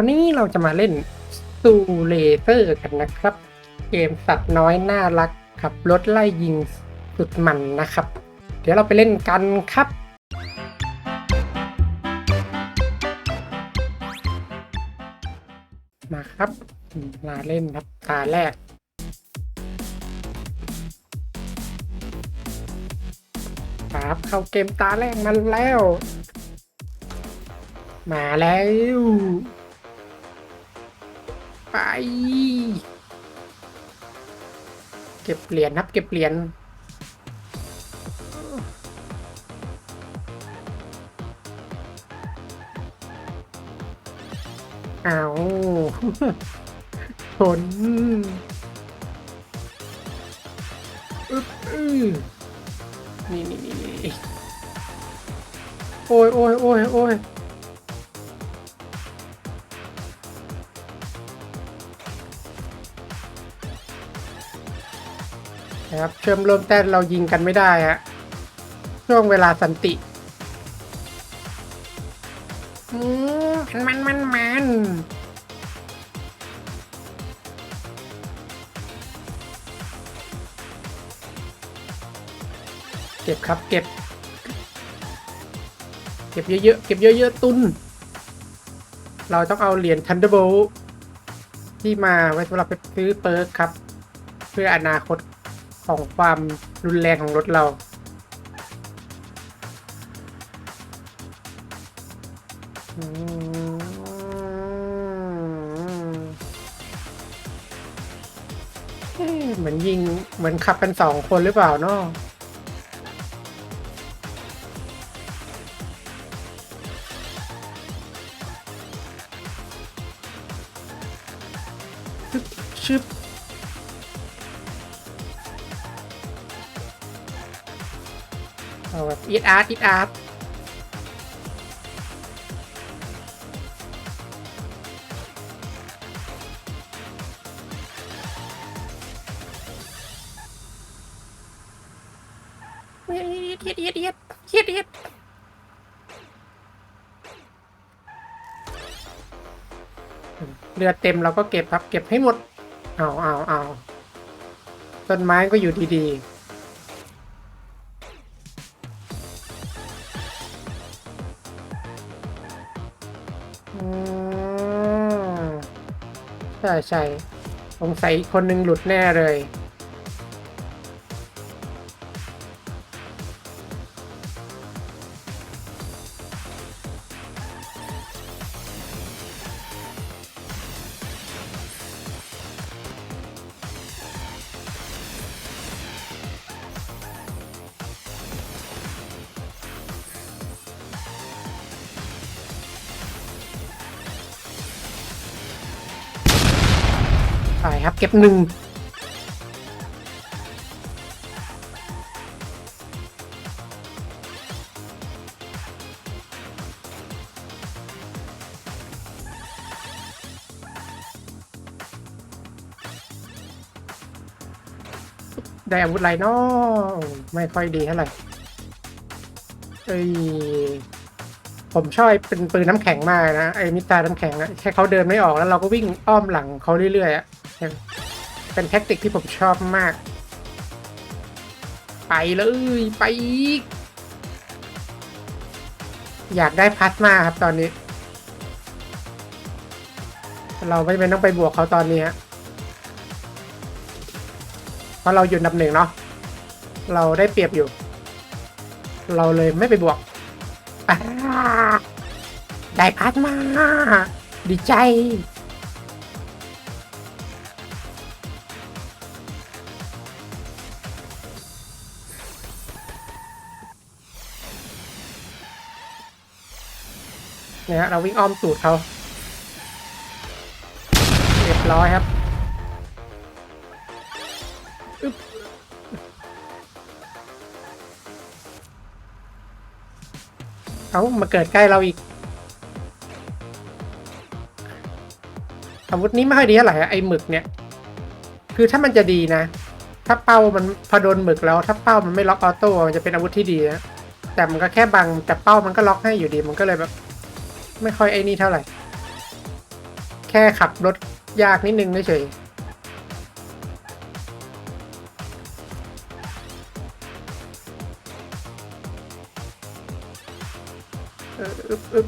วันนี้เราจะมาเล่นซูเลเตอร์กันนะครับ เกมสัตว์น้อยน่ารักขับรถไล่ยิงสุดมันนะครับ เดี๋ยวเราไปเล่นกันครับ มาครับมาเล่นครับตาแรกครับเข้าเกมตาแรกมันแล้ว มาแล้ว ไป เก็บเหรียญครับ เก็บเหรียญเอาผลอึ๊บอือนี่นี่นี่นี่โอ้ยโอ้ยโอ้ยโอ้ย นะครับเชื่อมเริ่มแต่เรายิงกันไม่ได้ฮะช่วงเวลาสันติอืมมันมันมันเก็บครับเก็บ เก็บเยอะๆเก็บเยอะๆตุน เราต้องเอาเหรียญ Thunderbolt ที่มาไว้สำหรับไปซื้อเปิร์กครับ เพื่ออนาคต ของความรุนแรงของรถเราเอ๊ะเหมือนยิง เหมือนขับกันสองคนหรือเปล่าเนาะชึบ เอาแบบอีดอาร์ตอีดอาร์ตเอียดเอียดเอียดเอียดเยียดเรือเต็มเราก็เก็บครับ เก็บให้หมด เอาเอาเอาต้นไม้ก็อยู่ดีๆ ใช่สงสัยอีกคนหนึ่งหลุดแน่เลย ไปครับ เก็บหนึ่งได้อาวุธไรเนาะไม่ค่อยดีเท่าไหร่เอ้ยผมชอบเป็นปืนน้ำแข็งมากนะไอ้มิตาน้ำแข็งอะแค่เขาเดินไม่ออกแล้วเราก็วิ่งอ้อมหลังเขาเรื่อยๆอะ เป็นแท็กติกที่ผมชอบมาก ไปเลย ไปอีก อยากได้พลาสมาครับตอนนี้ เราไม่เป็นต้องไปบวกเขาตอนนี้ฮะเพราะเราอยู่ดับหนึ่งเนาะเราได้เปรียบอยู่ เราเลยไม่ไปบวกได้พลาสมา ดีใจ นี่ยฮะเราวิ่งอ้อมตูดเขาเรียบร้อยครับอึ๊บเอามาเกิดใกล้เราอีก อาวุธนี้ไม่ค่อยดีเท่าไหร่อะไอ้หมึกเนี่ย คือถ้ามันจะดีนะ ถ้าเป้ามันพอโดนหมึกแล้ว ถ้าเป้ามันไม่ล็อกออโต้มันจะเป็นอาวุธที่ดีนะแต่มันก็แค่บังแต่เป้ามันก็ล็อกให้อยู่ดีมันก็เลยแบบ ไม่ค่อยไอ้นี่เท่าไหร่ แค่ขับรถยากนิดนึงเฉยเอออึ๊บอึ๊บ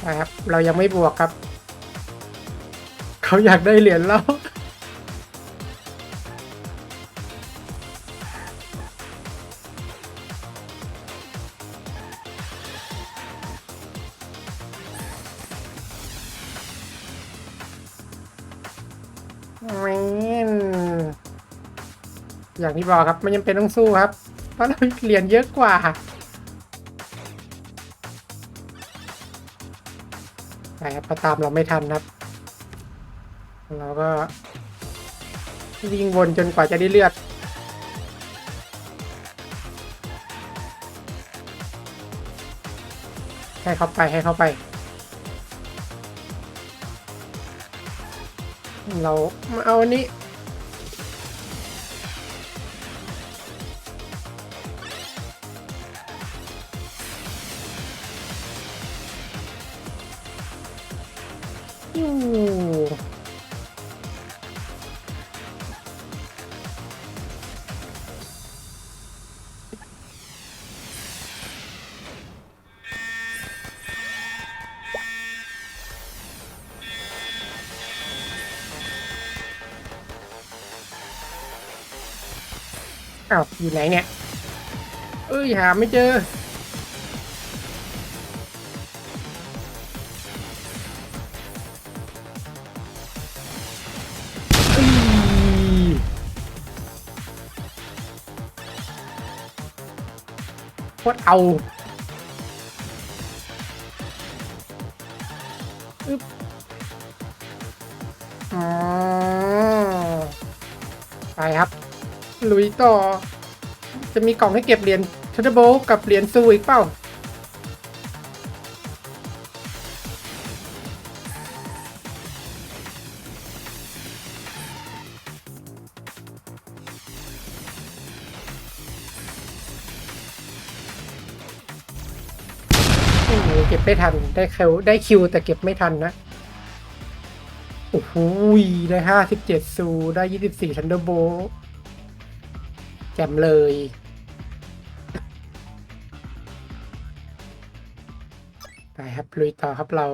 ไปครับ เรายังไม่บวกครับ เขาอยากได้เหรียญแล้ว อย่างที่บอกครับไม่จำเป็นต้องสู้ครับ เพราะเราเหรียญเยอะกว่า ใช่ครับพอตามเราไม่ทันครับ เราก็วิ่งวนจนกว่าจะได้เลือดให้เข้าไปให้เข้าไป เรามาเอาอันนี้ อ้าวอยู่ไหนเนี่ย เอ้ยหาไม่เจอพอโคตรเอาอึ๊บอ๋อไปครับ ลุยต่อ จะมีกล่องให้เก็บเหรียญทัตโบกับเหรียญซูอีกเปล่าเก็บไม่ทัน ได้คิวได้คิวแต่เก็บไม่ทันนะ โอ้โห ได้ห้าสิบเจ็ดซู ได้ยี่สิบสี่ทันเดอร์โบ แจมเลย ไปครับลุยต่อครับเรา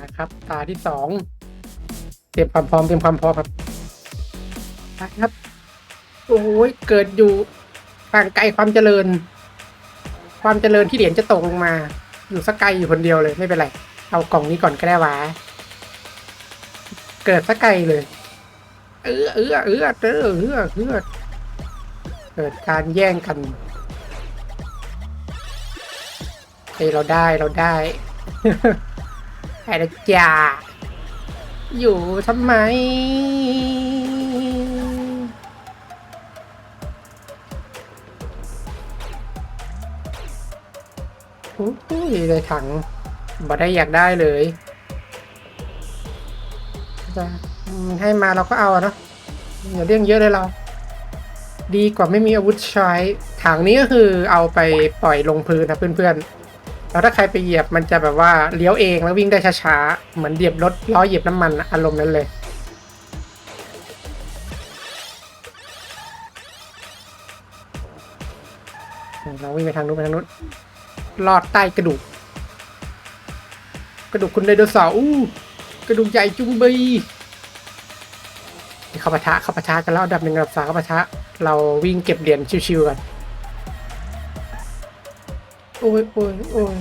นะครับ ตาที่สองเตรียมความพร้อมเตรียมความพร้อมครับครับ โอ้ยเกิดอยู่ห่างไกลความเจริญ ความเจริญที่เหรียญจะตกลงมา อยู่สักไกลอยู่คนเดียวเลยไม่เป็นไร เอากล่องนี้ก่อนก็ได้วะเกิดสักไกลเลย เออเออเออเออเออเออเกิดการแย่งกันเฮ้เราได้เราได้ไอ้ละจ่าอยู่ทำไม อ้ยเลยถังบ่ได้อยากได้เลยจะให้มาเราก็เอาเนาะอย่าเรื่องเยอะเลยเรา ดีกว่าไม่มีอาวุธใช้ ถังนี้ก็คือเอาไปปล่อยลงพื้นนะเพื่อนๆ แล้วถ้าใครไปเหยียบมันจะแบบว่าเลี้ยวเองแล้ววิ่งได้ช้าๆ เหมือนเหยียบรถล้อเหยียบน้ำมันอะอารมณ์นั้นเลยเราวิ่งไปทางนู้นไปทางนู้น ลอดใต้กระดูก กระดูกคุณไดโนเสาร์อู้กระดูกใหญ่จุงบยเข้าปะทะเข้าปะทะกันแล้วดับหนึ่งดับสามเข้าปะทะ เราวิ่งเก็บเหรียญชิวๆกันโอ้ยโอ้ยโอ้ย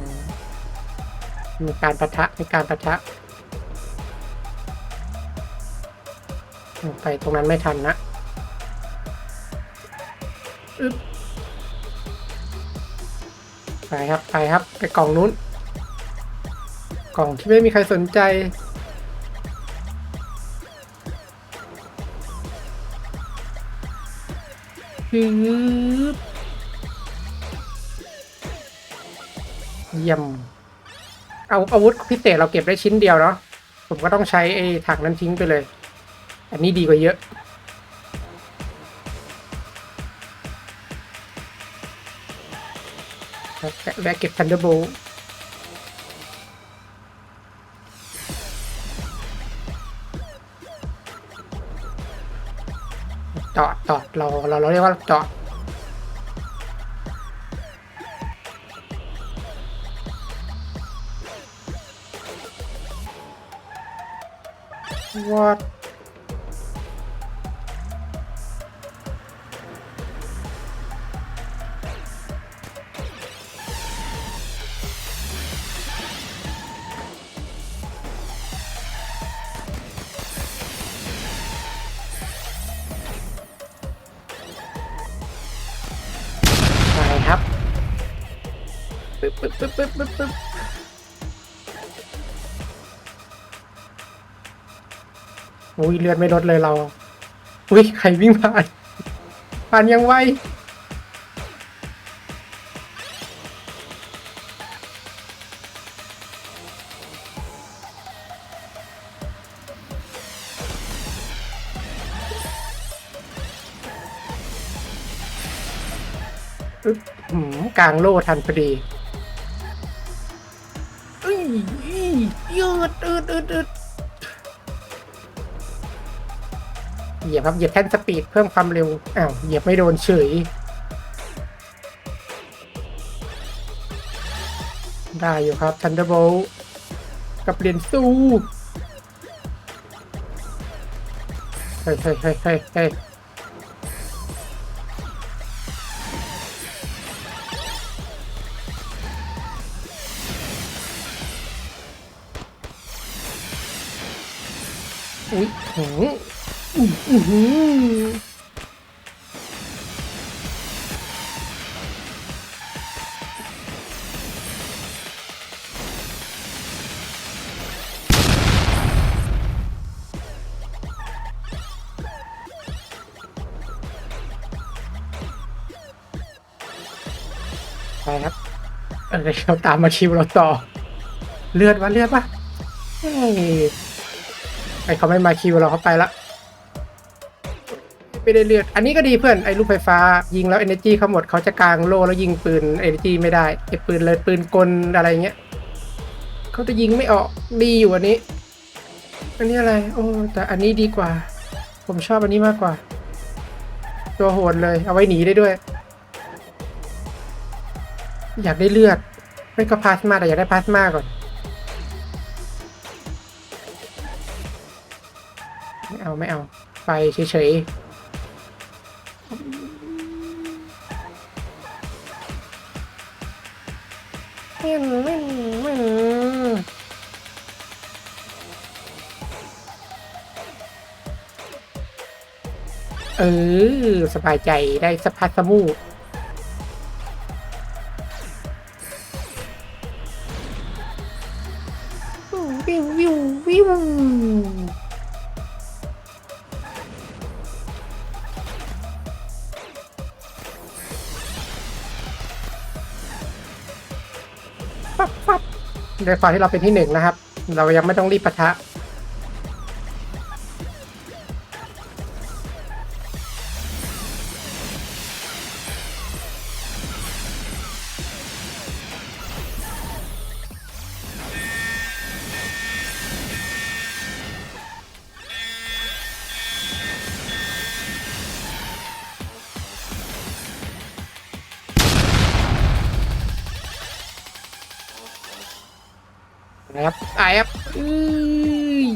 มมีการปะทะมีการปะทะ ไปตรงนั้นไม่ทันนะอึ๊บไปครับไปครับไปกล่องนู้น กล่องที่ไม่มีใครสนใจ ฮึบเยี่ยมเอาอาวุธพิเศษเราเก็บได้ชิ้นเดียวเนาะผมก็ต้องใช้ไอ้ถังนั้นทิ้งไปเลย อันนี้ดีกว่าเยอะ แวะเก็บทันเดอร์โบจอดจอดเราเราเราเรียกว่าจอด What ไป ปึ๊บปึ๊บปึ๊บปึ๊บปึ๊บปึ๊บอุ้ยเลือดไม่ลดเลยเรา อุ้ยใครวิ่งผ่าน ผ่านยังไวอึ๊บหืมกลางโล่ทันพอดี ยืดอืดอืดอืดเหยียบครับเหยียบแท่นสปีดเพิ่มความเร็ว อ้าวเหยียบไม่โดนเฉย ได้อยู่ครับ Thunderbolt กับเรียญสู้เฮ้ยเฮ้ยเฮ้ยเฮ้ย อุ้ยหืออุ้ยอื้อหือไปครับเออเราตามมาคิวเราต่อ เลือดวะเลือดปะเฮ้ ไอเขาไม่มาคิวเราเขาไปละไม่ได้เลือด อันนี้ก็ดีเพื่อนไอ้ลูกไฟฟ้า ยิงแล้ว energy เขาหมดเขาจะกลางโลแล้วยิงปืน energy ไม่ได้ไอ้ปืนเลยปืนกลอะไรเงี้ยเขาจะยิงไม่ออกดีอยู่อันนี้ อันนี้อะไร โอ้แต่อันนี้ดีกว่า ผมชอบอันนี้มากกว่า ตัวโหดเลยเอาไว้หนีได้ด้วย อยากได้เลือดไม่ก็พลาสมาแต่อยากได้พลาสมาก่อน เอาไม่เอา ไปเฉยๆไม่ไม่ไม่เออ สบายใจได้สพัสมูวิววิววิว ด้วยความที่เราเป็นที่หนึ่งนะครับ เรายังไม่ต้องรีบปะทะ ครับไอ้ครับอุ้ย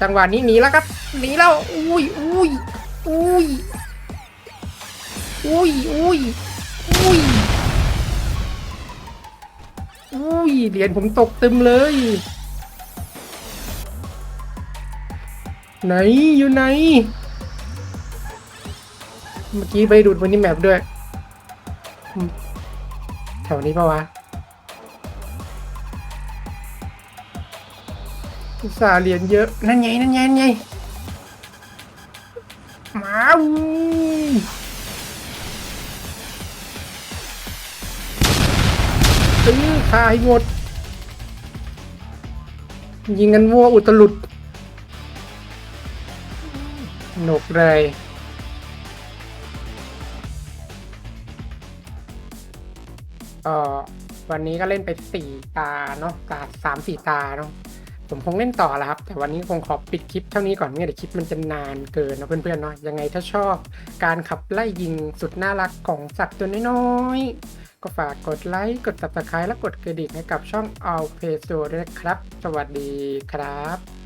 จังหวะนี้หนีแล้วครับ หนีแล้วอุ้ยอุ้ยอุ้ยอุ้ยอุ้ยอุ้ยอุ้ยเหรียญผมตกเต็มเลย ไหนอยู่ไหน เมื่อกี้ไปดูดบนนี้แมปด้วย แถวนี้ปะวะ อุตส่าห์เหรียญเยอะ นั่นไง นั่นไงนั่นไงมาอู้เอ้ยคายหมด ยิงกันมั่วอุตลุดหนกเลยเอ่อวันนี้ก็เล่นไปสี่ตาเนาะตาสามสี่ตาเนาะ ผมคงเล่นต่อแล้วครับ แต่วันนี้คงขอปิดคลิปเท่านี้ก่อนไม่งั้นเดี๋ยวคลิปมันจะนานเกินนะเพื่อนๆเนาะยังไงถ้าชอบการขับไล่ยิงสุดน่ารักของสัตว์ตัวน้อยๆ ก็ฝากกดไลค์ กด subscribe และกดกระดิ่งให้กับช่อง All Play Store ด้วยนะครับ สวัสดีครับ